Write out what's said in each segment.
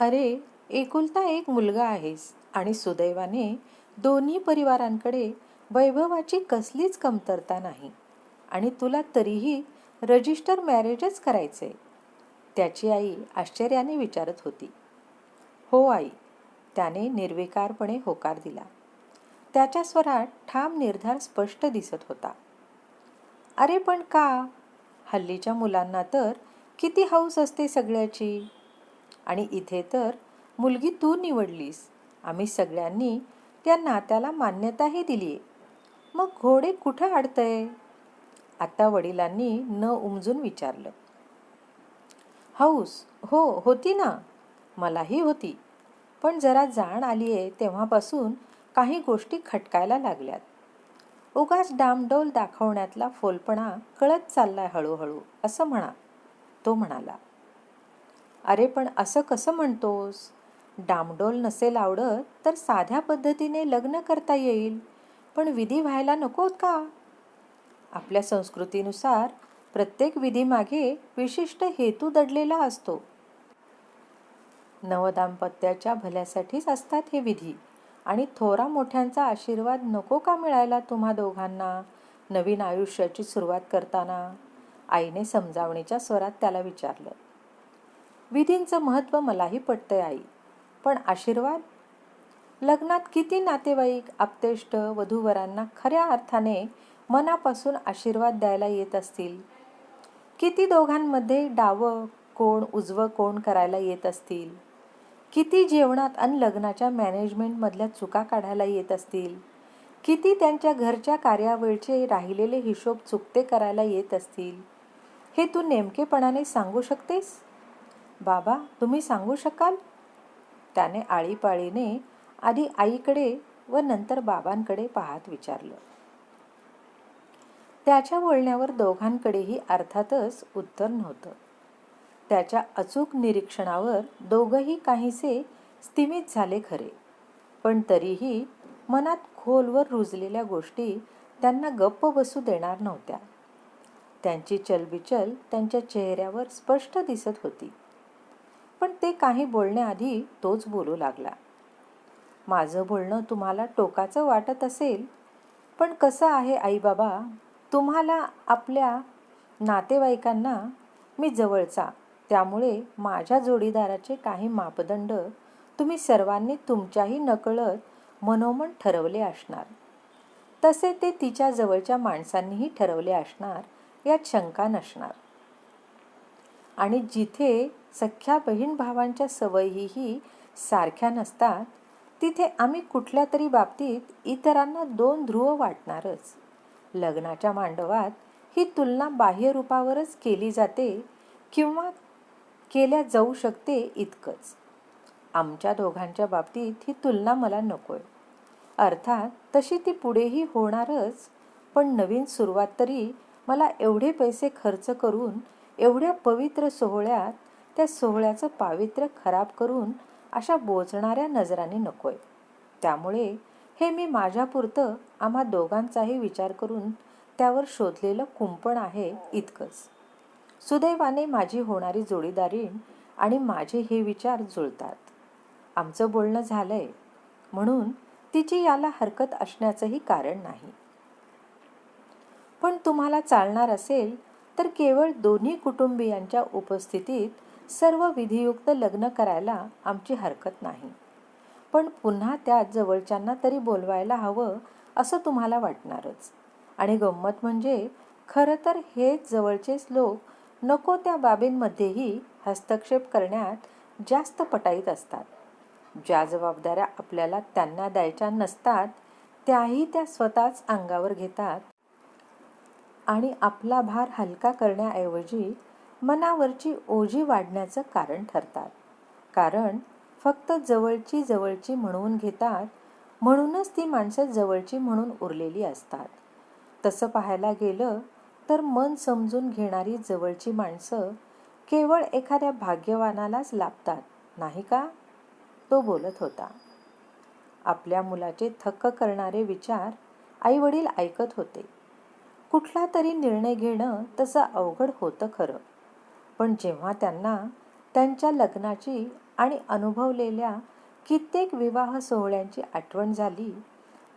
अरे एकुलता एक मुलगा आहेस आणि सुदैवाने दोन्ही परिवारांकडे वैभवाची कसलीच कमतरता नाही आणि तुला तरीही रजिस्टर मॅरेजच करायचे त्याची आई आश्चर्याने विचारत होती. हो आई त्याने निर्विकारपणे होकार दिला. त्याच्या स्वरात ठाम निर्धार स्पष्ट दिसत होता. अरे पण का? हल्लीच्या मुलांना तर किती हौस असते सगळ्याची. आणि इथे तर मुलगी तू निवडलीस. आम्ही सगळ्यांनी त्या नात्याला मान्यताही दिली मग घोडे कुठं अडतंय आता वडिलांनी न उमजून विचारलं. हौस हो होती ना. मलाही होती. पण जरा जाण आली आहे तेव्हापासून काही गोष्टी खटकायला लागल्यात. उगाच डामडौल दाखवण्यातला फोलपणा कळत चाललाय हळूहळू असं म्हणा. तो म्हणाला. अरे पण असं कसं म्हणतोस? डामडोल नसेल आवडत तर साध्या पद्धतीने लग्न करता येईल. पण विधी व्हायला नकोत का? आपल्या संस्कृतीनुसार प्रत्येक विधीमागे विशिष्ट हेतू दडलेला असतो. नवदाम्पत्याच्या भल्यासाठीच असतात हे विधी. आणि थोरा मोठ्यांचा आशीर्वाद नको का मिळायला तुम्हा दोघांना नवीन आयुष्याची सुरुवात करताना? आईने समजावणीच्या स्वरात त्याला विचारलं. विधींचं महत्त्व मलाही पटतंय आई. पण आशीर्वाद? लग्नात किती नातेवाईक आपतेष्ट वधूवरांना खऱ्या अर्थाने मनापासून आशीर्वाद द्यायला येत असतील? किती दोघांमध्ये डावं कोण उजवं कोण करायला येत असतील? किती जेवणात आणि लग्नाच्या मॅनेजमेंटमधल्या चुका काढायला येत असतील? किती त्यांच्या घरच्या कार्यावळीचे राहिलेले हिशोब चुकते करायला येत असतील? हे तू नेमकेपणाने सांगू शकतेस? बाबा तुम्ही सांगू शकाल? त्याने आळीपाळीने आधी आईकडे व नंतर बाबांकडे पाहत विचारलं. त्याच्या बोलण्यावर दोघांकडेही अर्थातच उत्तर नव्हतं. त्याच्या अचूक निरीक्षणावर दोघंही काहीसे स्थिमित झाले खरे. पण तरीही मनात खोलवर रुजलेल्या गोष्टी त्यांना गप्प बसू देणार नव्हत्या. त्यांची चलबिचल त्यांच्या चेहऱ्यावर स्पष्ट दिसत होती. पण ते काही बोलण्याआधी तोच बोलू लागला. माझं बोलणं तुम्हाला टोकाचं वाटत असेल पण कसं आहे आई बाबा तुम्हाला आपल्या नातेवाईकांना मी जवळचा त्यामुळे माझ्या जोडीदाराचे काही मापदंड तुम्ही सर्वांनी तुमच्याही नकळत मनोमन ठरवले असणार. तसे ते तिच्या जवळच्या माणसांनीही ठरवले असणार यात शंका नसणार. आणि जिथे सख्या बहीण भावांच्या सवयीही सारख्या नसतात. तिथे आम्ही कुठल्या तरी बाबतीत इतरांना दोन ध्रुव वाटणारच. लग्नाच्या मांडवात ही तुलना बाह्य रूपावरच केली जाते किंवा केल्या जाऊ शकते इतकंच. आमच्या दोघांच्या बाबतीत ही तुलना मला नकोय. अर्थात तशी ती पुढेही होणारच पण नवीन सुरुवात तरी मला एवढे पैसे खर्च करून एवढ्या पवित्र सोहळ्यात त्या सोहळ्याचं पावित्र्य खराब करून अशा बोचणाऱ्या नजराने नकोय. त्यामुळे हे मी माझ्यापुरतं आम्हा दोघांचाही विचार करून त्यावर शोधलेलं कुंपण आहे इतकंच. सुदैवाने माझी होणारी जोडीदारी आणि माझे हे विचार जुळतात. आमचं बोलणं झालंय म्हणून तिची याला हरकत असण्याचंही कारण नाही. पण तुम्हाला चालणार असेल तर केवळ दोन्ही कुटुंबियांच्या उपस्थितीत सर्व विधियुक्त लग्न करायला आमची हरकत नाही. पण पुन्हा त्या जवळच्यांना तरी बोलवायला हवं असं तुम्हाला वाटणारच. आणि गंमत म्हणजे खरं तर हेच जवळचेच लोक नको त्या बाबींमध्येही हस्तक्षेप करण्यात जास्त पटाईत असतात. ज्या जबाबदाऱ्या आपल्याला त्यांना द्यायच्या नसतात त्याही त्या स्वतःच अंगावर घेतात. आणि आपला भार हलका करण्याऐवजी मनावरची ओझी वाढण्याचं कारण ठरतात. कारण फक्त जवळची जवळची म्हणून घेतात म्हणूनच ती माणसं जवळची म्हणून उरलेली असतात. तसं पाहायला गेलं तर मन समजून घेणारी जवळची माणसं केवळ एखाद्या भाग्यवानालाच लाभतात नाही का? तो बोलत होता. आपल्या मुलाचे थक्क करणारे विचार आईवडील ऐकत होते. कुठला तरी निर्णय घेणं तसं अवघड होतं खरं. पण जेव्हा त्यांना त्यांच्या लग्नाची आणि अनुभवलेल्या कित्येक विवाह सोहळ्यांची आठवण झाली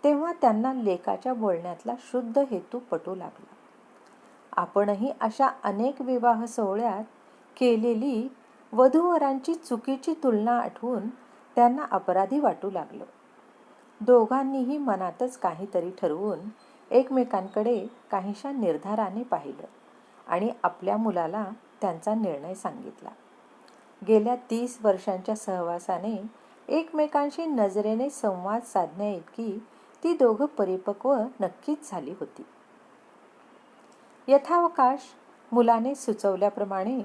तेव्हा त्यांना लेकाच्या बोलण्यातला शुद्ध हेतू पटू लागला. आपणही अशा अनेक विवाह सोहळ्यात केलेली वधूवरांची चुकीची तुलना आठवून त्यांना अपराधी वाटू लागलं. दोघांनीही मनातच काहीतरी ठरवून एकमेकांकडे काहीशा निर्धाराने पाहिलं आणि आपल्या मुलाला त्यांचा निर्णय सांगितला. गेल्या तीस वर्षांच्या सहवासाने एकमेकांशी नजरेने संवाद साधण्याइतकी ती दोघं परिपक्व नक्कीच झाली होती. यथावकाश मुलाने सुचवल्याप्रमाणे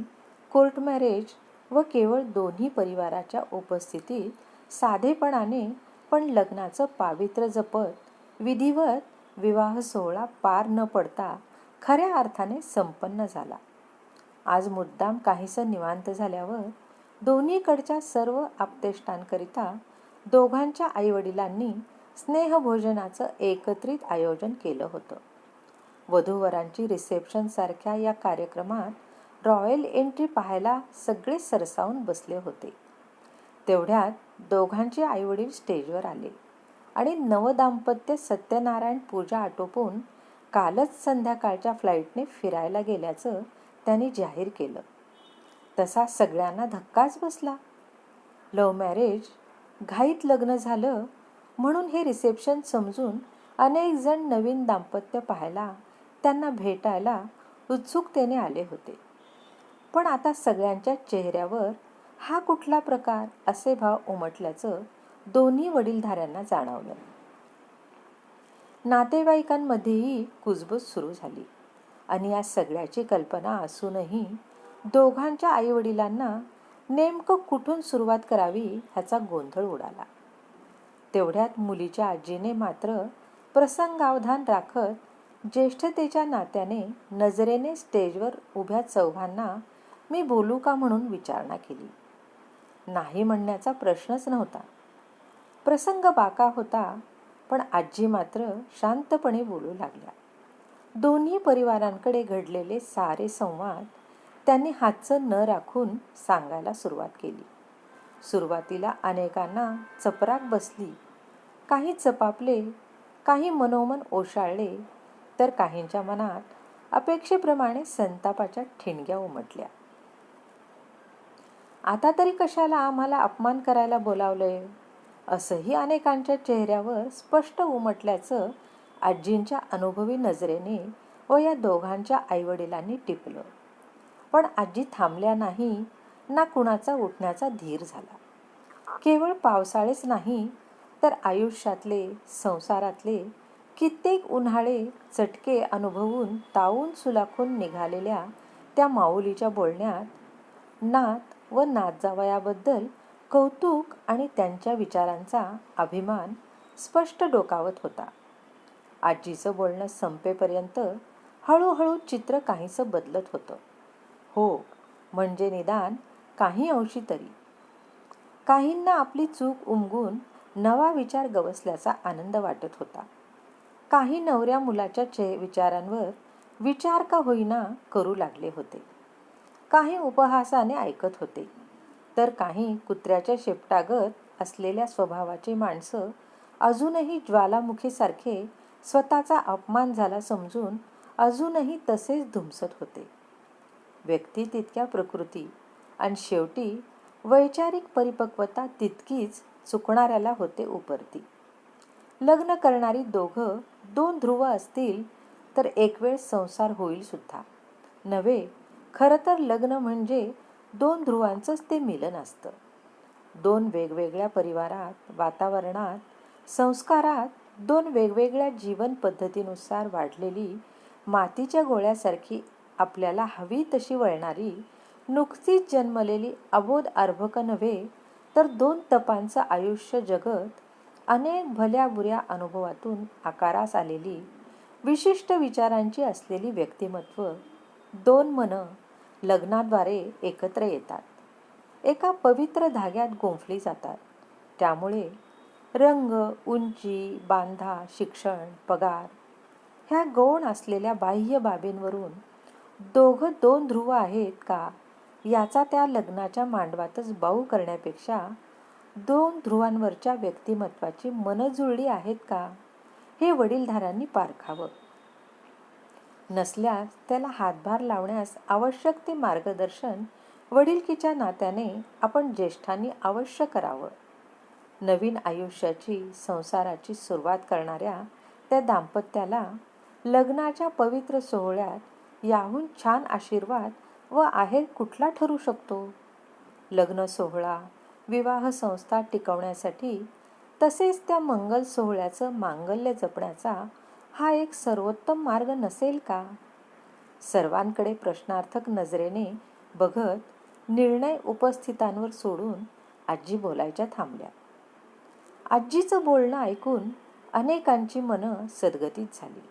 कोर्ट मॅरेज व केवळ दोन्ही परिवाराच्या उपस्थितीत साधेपणाने पण लग्नाचं पावित्र्य जपत विधिवत विवाह सोहळा पार न पडता खऱ्या अर्थाने संपन्न झाला. आज मुद्दाम काहीसं निवांत झाल्यावर दोन्हीकडच्या सर्व आपतेष्टांकरिता दोघांच्या आईवडिलांनी स्नेहभोजनाचं एकत्रित आयोजन केलं होतं. वधूवरांची रिसेप्शनसारख्या या कार्यक्रमात रॉयल एंट्री पाहायला सगळे सरसावून बसले होते. तेवढ्यात दोघांचे आईवडील स्टेजवर आले आणि नवदाम्पत्य सत्यनारायण पूजा आटोपून कालच संध्याकाळच्या फ्लाईटने फिरायला गेल्याचं त्यांनी जाहीर केलं. तसा सगळ्यांना धक्काच बसला. लव्ह मॅरेज घाईत लग्न झालं म्हणून हे रिसेप्शन समजून अनेक जण नवीन दाम्पत्य पाहायला त्यांना भेटायला उत्सुकतेने आले होते. पण आता सगळ्यांच्या चेहऱ्यावर हा कुठला प्रकार असे भाव उमटल्याचं दोन्ही वडीलधाऱ्यांना जाणवलं. नातेवाईकांमध्येही कुजबूज सुरू झाली. आणि या सगळ्याची कल्पना असूनही दोघांच्या आईवडिलांना नेमकं कुठून सुरुवात करावी ह्याचा गोंधळ उडाला. तेवढ्यात मुलीच्या आजीने मात्र प्रसंगावधान राखत ज्येष्ठतेच्या नात्याने नजरेने स्टेजवर उभ्या चौघांना मी बोलू का? म्हणून विचारणा केली. नाही म्हणण्याचा प्रश्नच नव्हता. प्रसंग बाका होता पण आजी मात्र शांतपणे बोलू लागल्या. दोन्ही परिवारांकडे घडलेले सारे संवाद त्यांनी हातचं न राखून सांगायला सुरुवात केली. सुरुवातीला अनेकांना चपराक बसली. काही चपापले काही मनोमन ओशाळले तर काहींच्या मनात अपेक्षेप्रमाणे संतापाच्या ठिणग्या उमटल्या. आता तरी कशाला आम्हाला अपमान करायला बोलावलंय? असंही अनेकांच्या चेहऱ्यावर स्पष्ट उमटल्याचं आजींच्या अनुभवी नजरेने व या दोघांच्या आईवडिलांनी टिपलं. पण आजी थांबल्या नाही ना कुणाचा उठण्याचा धीर झाला. केवळ पावसाळेच नाही तर आयुष्यातले संसारातले कित्येक उन्हाळे चटके अनुभवून तावून सुलाखून निघालेल्या त्या माऊलीच्या बोलण्यात नात व नात जावयाबद्दल कौतुक आणि त्यांच्या विचारांचा अभिमान स्पष्ट डोकावत होता. आजीचं बोलणं संपेपर्यंत हळूहळू चित्र काहीसं बदलत होतं. हो म्हणजे निदान काही अंशी तरी. काहींना आपली चूक उमगून नवा विचार गवसल्याचा आनंद वाटत होता. काही नवऱ्या मुलाच्या चे विचारांवर विचार का होईना करू लागले होते. काही उपहासाने ऐकत होते. तर काही कुत्र्याच्या शेपटागत असलेल्या स्वभावाची माणसं अजूनही ज्वालामुखीसारखे स्वतःचा अपमान झाला समजून अजूनही तसेच धुमसत होते. व्यक्ती तितक्या प्रकृती आणि शेवटी वैचारिक परिपक्वता तितकीच चुकणाऱ्याला होते उपरती. लग्न करणारी दोघं दोन ध्रुव असतील तर एक वेळ संसार होईल सुद्धा. नव्हे खरं तर लग्न म्हणजे दोन ध्रुवांचंच ते मिलन असतं. दोन वेगवेगळ्या परिवारात वातावरणात संस्कारात दोन वेगवेगळ्या जीवन पद्धतीनुसार वाढलेली मातीच्या गोळ्यासारखी आपल्याला हवी तशी वळणारी नुकतीच जन्मलेली अबोध अर्भक नव्हे तर दोन तपांचं आयुष्य जगत अनेक भल्या बुऱ्या अनुभवातून आकारास आलेली विशिष्ट विचारांची असलेली व्यक्तिमत्व दोन मनं लग्नाद्वारे एकत्र येतात. एका पवित्र धाग्यात गोंफली जातात. त्यामुळे रंग उंची बांधा शिक्षण पगार ह्या गौण असलेल्या बाह्य बाबींवरून दोघं दोन ध्रुव आहेत का याचा त्या लग्नाच्या मांडवातच बाऊ करण्यापेक्षा दोन ध्रुवांवरच्या व्यक्तिमत्वाची मन जुळली आहेत का हे वडीलधारांनी पारखावं. नसल्यास त्याला हातभार लावण्यास आवश्यक ते मार्गदर्शन वडिलकीच्या नात्याने आपण ज्येष्ठांनी अवश्य करावं. नवीन आयुष्याची संसाराची सुरुवात करणाऱ्या त्या दाम्पत्याला लग्नाच्या पवित्र सोहळ्यात याहून छान आशीर्वाद व आहेर कुठला ठरू शकतो? लग्न सोहळा विवाह संस्था टिकवण्यासाठी तसेच त्या मंगल सोहळ्याचं मांगल्य जपण्याचा हा एक सर्वोत्तम मार्ग नसेल का? सर्वांकडे प्रश्नार्थक नजरेने बघत निर्णय उपस्थितांवर सोडून आजी बोलायच्या थांबल्या. आजीचं बोलणं ऐकून अनेकांची मनं सदगतीत झाली.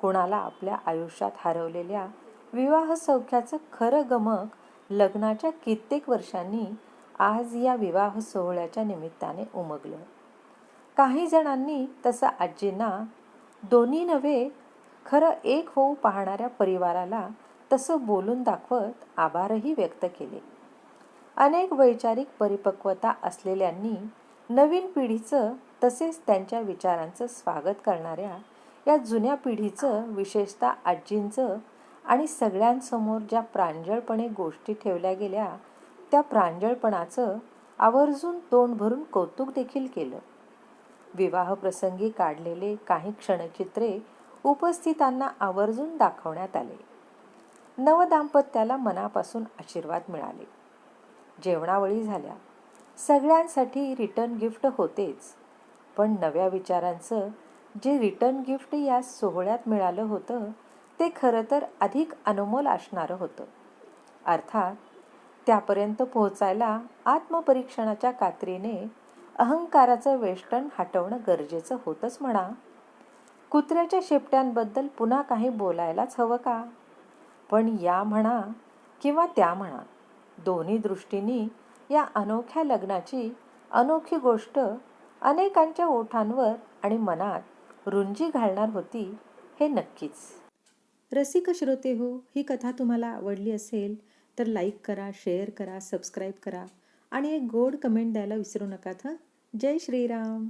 कोणाला आपल्या आयुष्यात हरवलेल्या विवाह सौख्याचं खरं गमक लग्नाच्या कित्येक वर्षांनी आज या विवाह सोहळ्याच्या निमित्ताने उमगलं. काही जणांनी तसं आजींना दोन्ही नव्हे खरं एक होऊ पाहणाऱ्या परिवाराला तसं बोलून दाखवत आभारही व्यक्त केले. अनेक वैचारिक परिपक्वता असलेल्यांनी नवीन पिढीचं तसेच त्यांच्या विचारांचं स्वागत करणाऱ्या या जुन्या पिढीचं विशेषतः आजींचं आणि सगळ्यांसमोर ज्या प्रांजळपणे गोष्टी ठेवल्या गेल्या त्या प्रांजळपणाचं आवर्जून तोंड भरून कौतुक देखील केलं. विवाहप्रसंगी काढलेले काही क्षणचित्रे उपस्थितांना आवर्जून दाखवण्यात आले. नवदाम्पत्याला मनापासून आशीर्वाद मिळाले. जेवणावळी झाल्या. सगळ्यांसाठी रिटर्न गिफ्ट होतेच. पण नव्या विचारांचं जे रिटर्न गिफ्ट या सोहळ्यात मिळालं होतं ते खरं तर अधिक अनमोल असणारं होतं. अर्थात त्यापर्यंत पोहोचायला आत्मपरीक्षणाच्या कात्रीने अहंकाराचं वेष्टन हटवणं गरजेचं होतंच म्हणा. कुत्र्याच्या शेपट्यांबद्दल पुन्हा काही बोलायलाच हवं का? पण या म्हणा किंवा त्या म्हणा दोन्ही दृष्टीने या अनोख्या लग्नाची अनोखी गोष्ट अनेकांच्या ओठांवर आणि मनात रुंजी घालणार होती हे नक्कीच. रसिक श्रोते हो ही कथा तुम्हाला आवडली असेल तर लाईक करा शेअर करा सबस्क्राईब करा आणि एक गोड कमेंट द्यायला विसरू नका हं जय श्रीराम.